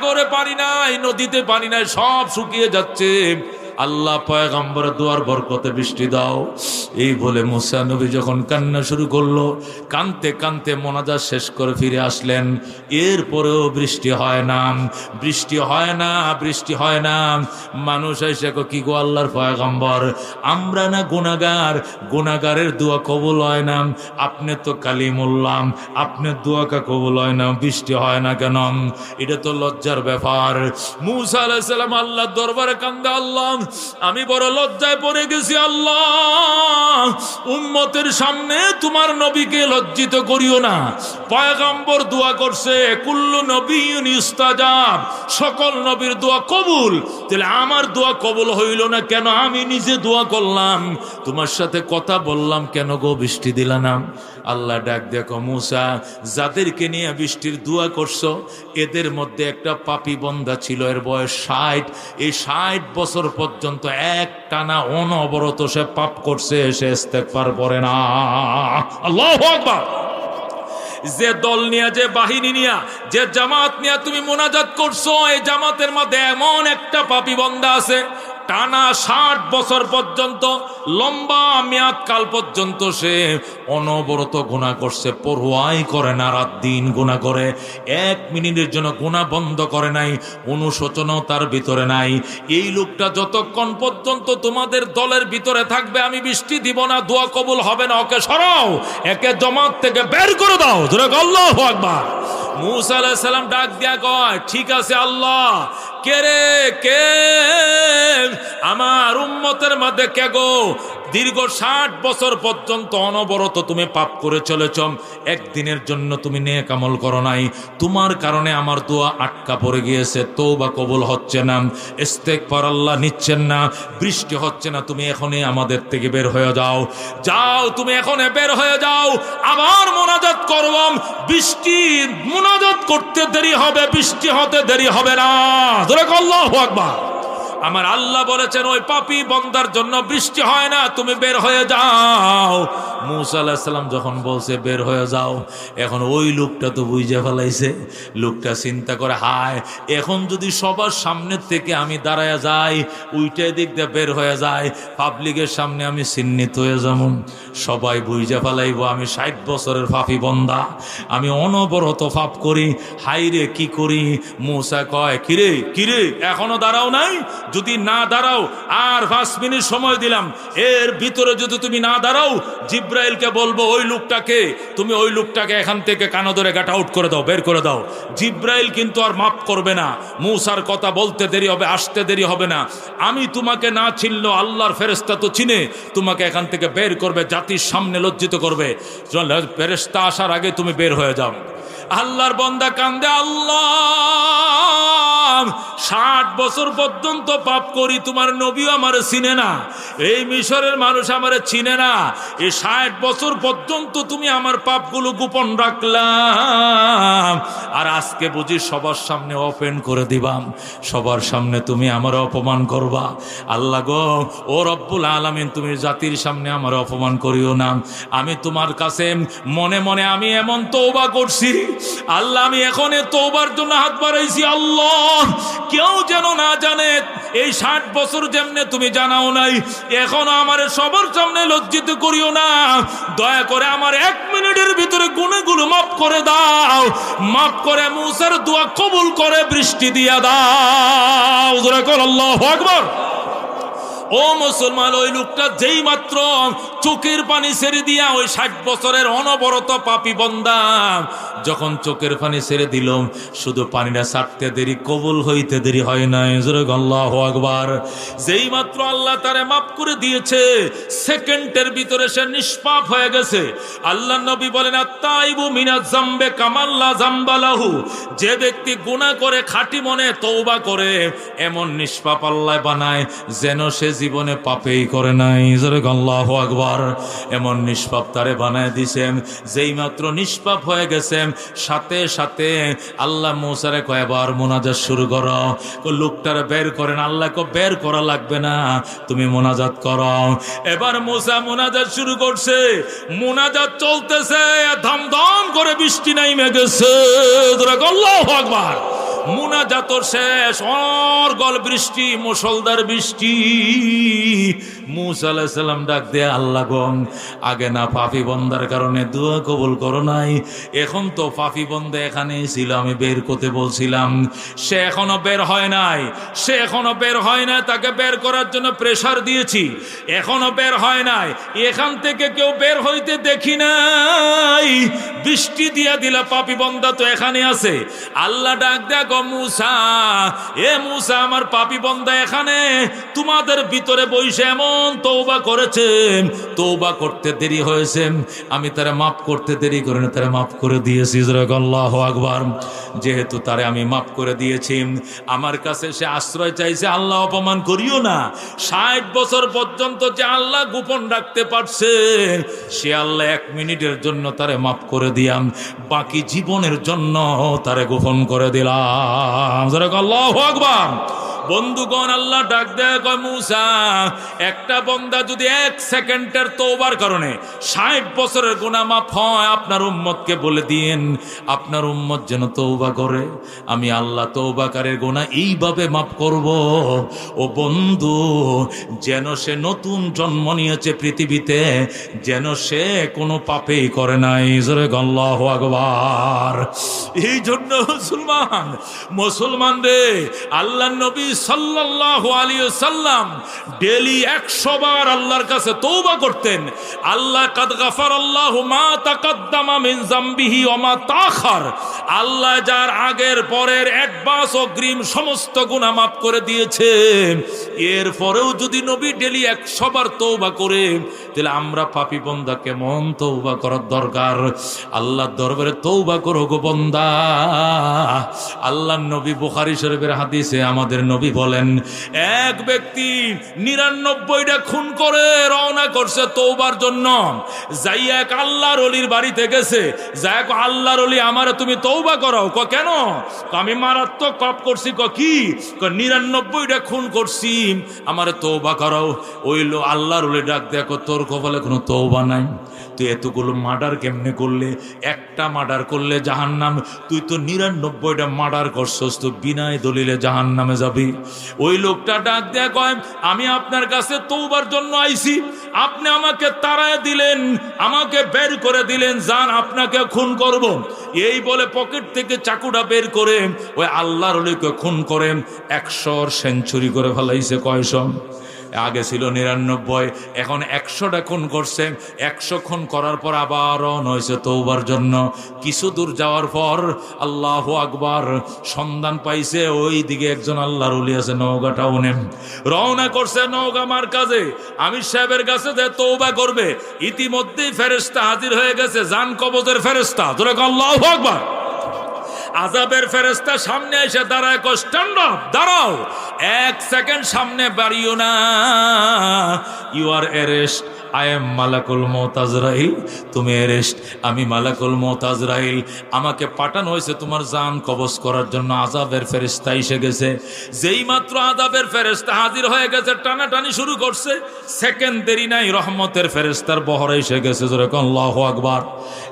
সাগরে পানি নাই নদীতে পানি নাই সব শুকিয়ে যাচ্ছে। আল্লাহ পয়গম্বর দুয়ার বরকতে বৃষ্টি দাও। এই বলে মুসা নবী যখন কান্না শুরু করল, কানতে কানতে মোনাজা শেষ করে ফিরে আসলেন। এরপরেও বৃষ্টি হয় না, বৃষ্টি হয় না, বৃষ্টি হয় না। মানুষ এসে কি গো আল্লাহর পয়গম্বর? আমরা না গুনাগার গুনাগারের দোয়া কবুল হয় না। আপনি তো কালিমুল্লাম আপনার দোয়াকা কবুল হয় না, বৃষ্টি হয় না কেন? এটা তো লজ্জার ব্যাপার। মুসা আলাইসালাম আল্লাহ দরবারে কান্দা, আল্লাহ আমি বড় লজ্জায় পড়ে গেছি, আল্লাহ। উম্মতের সামনে তোমার নবীকে লজ্জিত করিও না। পয়গাম্বর দোয়া করছে, কুল্লু নবী ইস্তাজাব। সকল নবীর দোয়া কবুল। তাহলে আমার দোয়া কবুল হইল না কেন? আমি নিজে দোয়া করলাম। তোমার সাথে কথা বললাম কেন গো? বৃষ্টি দিলাম আল্লাহ ডাক দেখো, মুসা, যাদেরকে নিয়ে বৃষ্টির দোয়া করছ, এদের মধ্যে একটা পাপি বন্ধা ছিল, এর বয়স ষাট। এই ষাট বছর পর্যন্ত এক টানা অনবরত সে পাপ করছে, সে ইস্তেগফার করে না। আল্লাহ যে দল নিয়ে, যে বাহিনী নিয়া, যে জামাত নিয়ে তুমি মোনাজাত করছ, এই জামাতের মধ্যে এমন একটা পাপি বন্ধা আছে টানা ষাট বছর পর্যন্ত, লম্বা মেয়াদ কাল পর্যন্ত সে অনবরত গুণা করছে পড়ুয়াই করে না, রাত দিন গুণা করে। এক মিনিটের জন্য গুণা বন্ধ করে নাই, অনুশোচনাও তার ভিতরে নাই। এই লোকটা যতক্ষণ পর্যন্ত তোমাদের দলের ভিতরে থাকবে, আমি বৃষ্টি দিব না, দোয়া কবুল হবে না, ওকে সরাও, একে জমাত থেকে বের করে দাও। ধরে আল্লাহ আকবার। মুসা আলাহ সাল্লাম ডাক দিয়া কয়, ঠিক আছে আল্লাহ, কে রে, কে? আমার উম্মতের মধ্যে কে গো? দীর্ঘ ষাট বছর পর্যন্ত অনবরত তুমি পাপ করে চলেছ। একদিনের জন্য তুমি নেক আমল করো নাই। তোমার কারণে আমার দোয়া আটকা পড়ে গিয়েছে। তো বা কবল হচ্ছে না। ইস্তেক পর আল্লাহ নিচ্ছেন না। বৃষ্টি হচ্ছে না। তুমি এখনই আমাদের থেকে বের হয়ে যাও। যাও, তুমি এখনই বের হয়ে যাও। আবার মোনাজাত করবাম বৃষ্টি মোনাজাত করতে দেরি হবে। বৃষ্টি হতে দেরি হবে না। ধরে আল্লাহ আকবার। আমার আল্লাহ বলেছেন, ওই পাপি বন্দার জন্য বৃষ্টি হয় না, তুমি বের হয়ে যাও। মুসা আলাহিসাল্লাম যখন বলছে, বের হয়ে যাও, এখন ওই লোকটা তো বুঝে ফেলাইছে। লোকটা চিন্তা করে, হায়, এখন যদি সবার সামনের থেকে আমি দাঁড়ায় যাই উইটাই দিক দিয়ে বের হয়ে যায় পাবলিকের সামনে আমি চিহ্নিত হয়ে যেমন সবাই বুঝে ফেলাইব, আমি ষাট বছরের পাপি বন্দা, আমি অনবরত পাপ করি হাইরে কি করি? মুসা কয়, কিরে কিরে, এখনও দাঁড়াও নাই? যদি না দাঁড়াও, আর পাঁচ মিনিট সময় দিলাম, এর ভিতরে যদি তুমি না দাঁড়াও, জিব্রাইলকে বলব, ওই লোকটাকে, তুমি ওই লোকটাকে এখান থেকে কানো ধরে গাট আউট করে দাও, বের করে দাও। জিব্রাইল কিন্তু আর মাফ করবে না। মূসার কথা বলতে দেরি হবে, আসতে দেরি হবে না। আমি তোমাকে না চিনল আল্লাহর ফেরেস্তা তো চিনে, তোমাকে এখান থেকে বের করবে, জাতির সামনে লজ্জিত করবে। ফেরেস্তা আসার আগে তুমি বের হয়ে যাও। আল্লাহর বন্দা কান্দে, আল্লাহ, ষাট বছর পর্যন্ত পাপ করি, তোমার নবীও আমার চিনে না। এই মিশরের মানুষ আমার চিনে না। এই ষাট বছর পর্যন্ত তুমি আমার পাপগুলো গোপন রাখলাম আর আজকে বুঝি সবার সামনে ওপেন করে দিবাম সবার সামনে তুমি আমার অপমান করবা। আল্লাহ গো, ও রব্বুল আলামিন, তুমি জাতির সামনে আমার অপমান করিও না। আমি তোমার কাছে মনে মনে আমি এমন তৌবা করছি আল্লাহ, আমি এখন তৌবার জন্য হাত বাড়াইছি, আল্লাহ। কেউ যেন না জানে, এই ষাট বছর যেমনে তুমি জানাও নাই, এখনও আমার সবার সামনে লজ্জিত করিও না। দয়া করে আমার এক মিনিটের ভিতরে গুণগুলো মাফ করে দাও। মাফ করে মুসার দোয়া কবুল করে, বৃষ্টি দিয়া দাও। আকবার। ও মুসলমান, ওই লোকটা যেই মাত্র চোখের পানি ছেড়ে দিয়া ওই ষাট বছরের অনবরত পাপি বন্দা, যখন চোখের পানি ছেড়ে দিল, শুধু পানিটা ছাড়তে দেরি, কবুল হইতে দেরি হয় নাই। আল্লাহ আকবার। যেই মাত্র আল্লাহ তারে মাফ করে দিয়েছে, সেকেন্ডের ভিতরে সে নিষ্পাপ হয়ে গেছে। আল্লাহ নবী বলেন আত্মাইবু মিনা জাম্বে কামাল্লা জাম্বালাহু যে ব্যক্তি গুণা করে, খাঁটি মনে তৌবা করে, এমন নিষ্পাপ আল্লাহ বানায় যেন সে জীবনে পাপেই করে নাই। আল্লাহ আকবার। এমন নিষ্পাপ তারে বানায় দিছেন, যেই মাত্র নিষ্পাপ হয়ে গেছেন। সাথে সাথে আল্লাহ মৌসারে কয়বার মোনাজাত শুরু করো। লোকটারে বের করেন আল্লাহকে বের করা লাগবে না। তুমি মোনাজাত করো। এবার মোসা মোনাজাত শুরু করছে। মোনাজাত চলতেছে, ধমধম করে বৃষ্টি নাইমে গেছে। আল্লাহ আকবার। মুনাজাতর শেষ, অর্গল বৃষ্টি মুসলদার বৃষ্টি। মুসা আলাহিসাল্লাম ডাক দে আল্লাহ গম আগে না পাপি বন্দার কারণে দোয়া কবুল করো নাই। এখন তো পাপি বন্দা এখানে ছিল, আমি বের করতে বলছিলাম। সে এখনও বের হয় নাই, সে এখনও বের হয় নাই, তাকে বের করার জন্য প্রেসার দিয়েছি। এখনও বের হয় নাই, এখান থেকে কেউ বের হইতে দেখি নাই। বৃষ্টি দিয়া দিলা পাপি বন্দা তো এখানে আছে। আল্লাহ ডাক দেখো মুসা। এ মুসা আমার পাপি বন্দা এখানে। তোমাদের ভিতরে বইসে এমন তৌবা করেছে। তৌবা করতে দেরি হয়েছে। আমি তারা মাফ করতে দেরি করে তারা মাফ করে দিয়েছি আল্লাহ আকবার। যেহেতু তারে আমি মাফ করে দিয়েছি, আমার কাছে সে আশ্রয় চাইছে, আল্লাহ অপমান করিও না। ষাট বছর পর্যন্ত যে আল্লাহ গোপন রাখতে পারছে, সে আল্লাহ এক মিনিটের জন্য তারে মাফ করে দিয়াম। বাকি জীবনের জন্য তারে গোপন করে দিলাম। আকবার। বন্ধুগণ আল্লাহ ডাক দেয় মুসা, একটা বন্দা যদি এক সেকেন্ডের তোবার কারণে ষাট বছরের গুণা মাফ হয়, আপনার উম্মতকে বলে দিন আপনার উম্মত যেন তৌবা করে। আমি আল্লাহ তৌবাকারের গোনা এইভাবে মাফ করব। ও বন্ধু, যেন সে নতুন জন্ম নিয়েছে পৃথিবীতে, যেন সে কোনো পাপেই করে নাই। জোরে গল্লাহ আকবার। এই জন্য মুসলমান মুসলমান রে আল্লাহ নবী সাল্লাল্লাহু আলী সাল্লাম ডেলি 100 বার আল্লাহর কাছে তৌবা করতেন। আল্লাহ কাদ গাফার আল্লাহ মা তাকাদ্দামা মিন জামবিহি ওয়া মা তাখার আল্লাহ যার আগের পরের অ্যাডভান্স অগ্রিম সমস্ত গুনাহ মাফ করে দিয়েছে এরপরেও যদি নবী ডেলি 100 বার তওবা করে, তাহলে আমরা পাপী বান্দা কেমন তৌবা করার দরকার? আল্লাহর দরবারে তৌবা করো গো বান্দা। আল্লাহর নবী বুখারী শরীফের হাদিসে আমাদের নবী বলেন, এক ব্যক্তি নিরানব্বইটা খুন করে, রওনা করছে তৌবার জন্য। যাই এক আল্লাহর অলির বাড়িতে গেছে যাই এক আল্লাহর অলি, আমারে তুমি তৌবা করাও ক, কেন? আমি মারাত্মক পাপ করছি, ক, কি? ক, নিরানব্বইটা খুন করছি। আমারে তৌবা করাও। ওই লো আল্লাহর অলি ডাক দেখো তোর কপালে কোনো তৌবা নাই। তুই এতগুলো মার্ডার কেমনে করলে? একটা মার্ডার করলে জাহান নাম তুই তো নিরানব্বইটা মার্ডার করছস তো বিনায় দলিলে জাহান নামে যাবি। ওই লোকটা ডাক দেয়া কয়, আমি আপনার কাছে তৌবার জন্য আইছি। আপনি আমাকে তাড়ায় দিলেন, আমাকে বের করে দিলেন, যান, আপনাকে খুন করব। এই বলে পকেট থেকে চাকুটা বের করে ওই আল্লাহর অলিকে খুন করে একশোর সেঞ্চুরি করে ফেলাইছে কয়শো আগে ছিল নিরানব্বই, এখন একশোটা খুন করছে। একশো খুন করার পর আবার হয়েছে তৌবার জন্য। কিছু দূর যাওয়ার পর আল্লাহ আকবার সন্ধান পাইছে ওই দিকে একজন আল্লাহর উলি আছে নৌকা টাউনে। রওনা করছে নৌকা মার কাজে আমির সাহেবের কাছে যে তৌবা করবে, ইতিমধ্যেই ফেরেস্তা হাজির হয়ে গেছে জান কবজের ফেরেস্তা তোরা আল্লাহ আকবার। আজাবের ফেরেস্তা সামনে এসে দাঁড়ায় কষ্ট দাঁড়াও। এক সেকেন্ড সামনে বাড়িও না। You are arrest I am মালাকুল মোতাজরাইল তুমি অ্যারেস্ট আমি মালাকুল মোতাজরাইল আমাকে পাঠানো হয়েছে তোমার জান কবজ করার জন্য। আজাবের ফেরেস্তা এসে গেছে। যেই মাত্র আজাবের ফেরেস্তা হাজির হয়ে গেছে, টানাটানি শুরু করছে। সেকেন্ড দেরি নাই, রহমতের ফেরেস্তার বহরে এসে গেছে। যেরকম আল্লাহ আকবার।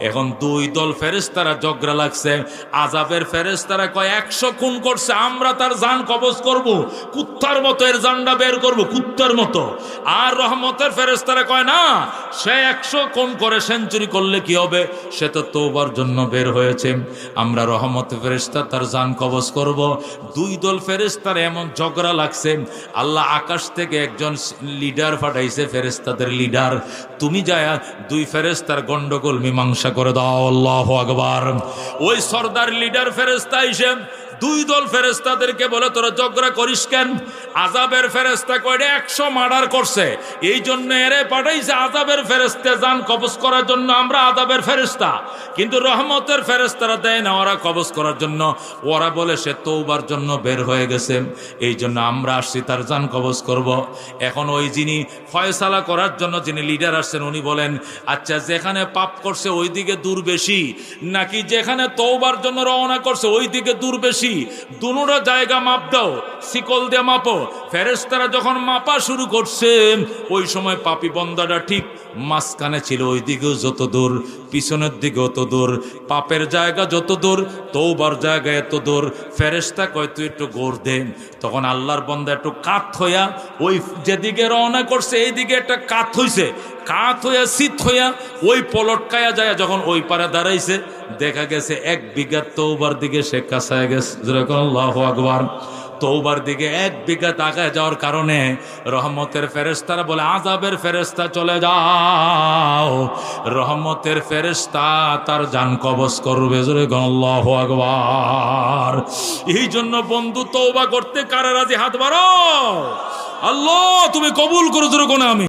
এখন দুই দল ফেরেস্তারা জগরা লাগছে। আজাবের ফেরেস্তারা কয়, একশো খুন করছে, আমরা তার জান কবজ করব। কুত্তার মতো এর জানটা বের করব, কুত্তার মতো। আর রহমতের ফেরেস্তারা কয়, না, সে একশো কোন করে সেঞ্চুরি করলে কি হবে? সে তো তোবার জন্য বের হয়েছে। আমরা রহমত ফেরেস্তা তার জান কবজ করব। দুই দল ফেরেস্তার এমন ঝগড়া লাগছে। আল্লাহ আকাশ থেকে একজন লিডার পাঠাইছে ফেরেস্তাদের লিডার। তুমি যায় দুই ফেরেস্তার গন্ডগোল মীমাংসা করে দাও, আল্লাহ আকবার। ওই সর্দার লিডার ফেরেস্তা এসে দুই দল ফেরেস্তাদেরকে বলে, তোরা ঝগড়া করিস কেন? আজাবের ফেরেস্তা কয়টা? একশো মার্ডার করছে। এই জন্য এরে পাঠাইছে আজাবের ফেরেস্তা যান কবজ করার জন্য আমরা আজাবের ফেরেস্তা কিন্তু রহমতের ফেরেস্তারা দেয় না ওরা কবজ করার জন্য। ওরা বলে, সে তৌবার জন্য বের হয়ে গেছে। এই জন্য আমরা আসছি, তার যান কবজ করব। এখন ওই যিনি ফয়সালা করার জন্য যিনি লিডার আসছেন, উনি বলেন আচ্ছা যেখানে পাপ করছে ওই দিকে দূর বেশি। নাকি যেখানে তৌবার জন্য রওনা করছে ওই দিকে দূর বেশি? দুটা জায়গা মাপ দাও, শিকল দিয়ে মাপো। ফেরেস্তারা যখন মাপা শুরু করছে, ওই সময় পাপি বন্দাটা ঠিক মাঝখানে ছিল ওই দিকেও যত দূর, পিছনের দিকে অত দূর, পাপের জায়গা যত দূর তৌবার জায়গা এত দূর। ফেরেস্তা কয়, তুই একটু গোড় দে। তখন আল্লাহর বন্দা একটু কাত হইয়া ওই যেদিকে রওনা করছে এই দিকে একটা কাত হইছে। কাত হইয়া, শীত হইয়া ওই পলটকায়া যায় যখন ওই পারে দাঁড়াইছে, দেখা গেছে এক বিঘা তৌবার দিকে সে কাছায় গেছে। যেরকম আল্লাহ আকবার। তৌবার দিকে এক বিঘা তাকায় যাওয়ার কারণে রহমতের ফেরেস্তারা বলে আজাবের ফেরেস্তা চলে যাও। রহমতের ফেরেস্তা তার যান কবচ করবে এই জন্য বন্ধু তৌবা করতে কারা রাজি? হাত বাড়ো আল্লাহ, তুমি কবুল করো জোরে কোন আমি